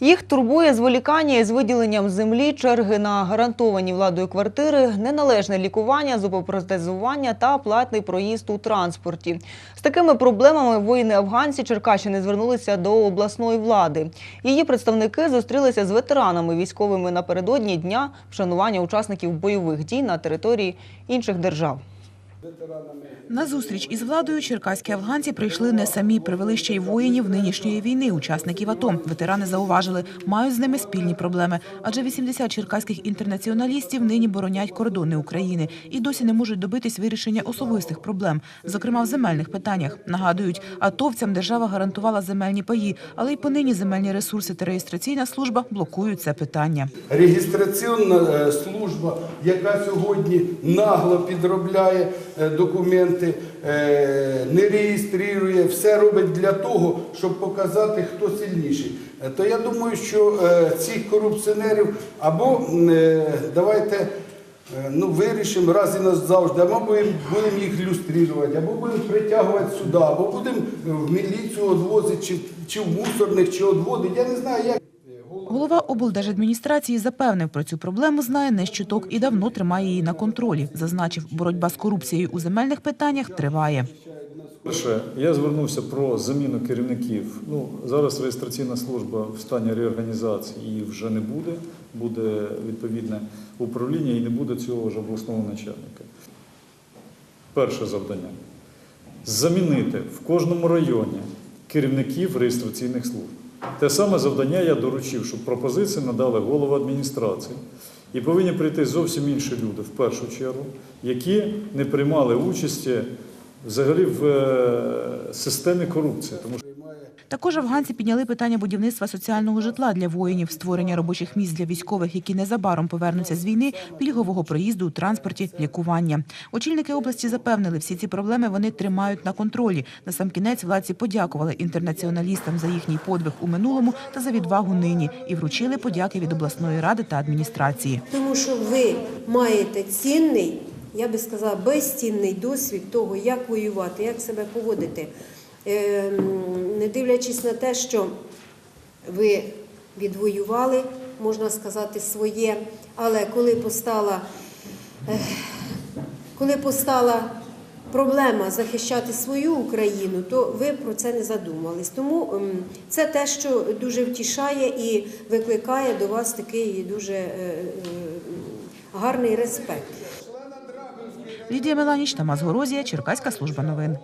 Їх турбує зволікання із виділенням землі, черги на гарантовані владою квартири, неналежне лікування, зубопротезування та платний проїзд у транспорті. З такими проблемами воїни-афганці Черкащини звернулися до обласної влади. Її представники зустрілися з ветеранами військовими напередодні дня вшанування учасників бойових дій на території інших держав. На зустріч із владою черкаські афганці прийшли не самі, привели ще й воїнів нинішньої війни, учасників АТО. Ветерани зауважили, мають з ними спільні проблеми. Адже 80 черкаських інтернаціоналістів нині боронять кордони України і досі не можуть добитись вирішення особистих проблем, зокрема в земельних питаннях. Нагадують, атовцям держава гарантувала земельні паї, але й понині земельні ресурси та реєстраційна служба блокують це питання. Реєстраційна е, служба, яка сьогодні нагло підробляє документи, е, не реєструє, все робить для того, щоб показати, хто сильніший. Е, То я думаю, що е, цих корупціонерів або е, давайте е, ну, вирішимо раз і назавжди, або будемо їх люструвати, або будемо притягувати сюди, або будемо в міліцію відвозити, чи в мусорних, чи відводити. Я не знаю, як. Голова облдержадміністрації запевнив про цю проблему, знає не з і давно тримає її на контролі. Зазначив, боротьба з корупцією у земельних питаннях триває. Перше, я звернувся про заміну керівників. Ну, зараз реєстраційна служба в стані реорганізації її вже не буде. Буде відповідне управління і не буде цього ж обласного начальника. Перше завдання замінити в кожному районі керівників реєстраційних служб. Те саме завдання я доручив, щоб пропозиції надали голови адміністрації. І повинні прийти зовсім інші люди, в першу чергу, які не приймали участі взагалі в е, системі корупції. Тому що Також афганці підняли питання будівництва соціального житла для воїнів, створення робочих місць для військових, які незабаром повернуться з війни, пільгового проїзду у транспорті, лікування. Очільники області запевнили, всі ці проблеми вони тримають на контролі. Насамкінець владці подякували інтернаціоналістам за їхній подвиг у минулому та за відвагу нині і вручили подяки від обласної ради та адміністрації. Тому що ви маєте цінний, я би сказала, безцінний досвід того, як воювати, як себе поводити. Ем, Не дивлячись на те, що ви відвоювали, можна сказати, своє, але коли постала, коли постала проблема захищати свою Україну, то ви про це не задумались. Тому ем, це те, що дуже втішає і викликає до вас такий дуже е, е, гарний респект. Лідія Меланіч, Тамас Горозія, Черкаська служба новин.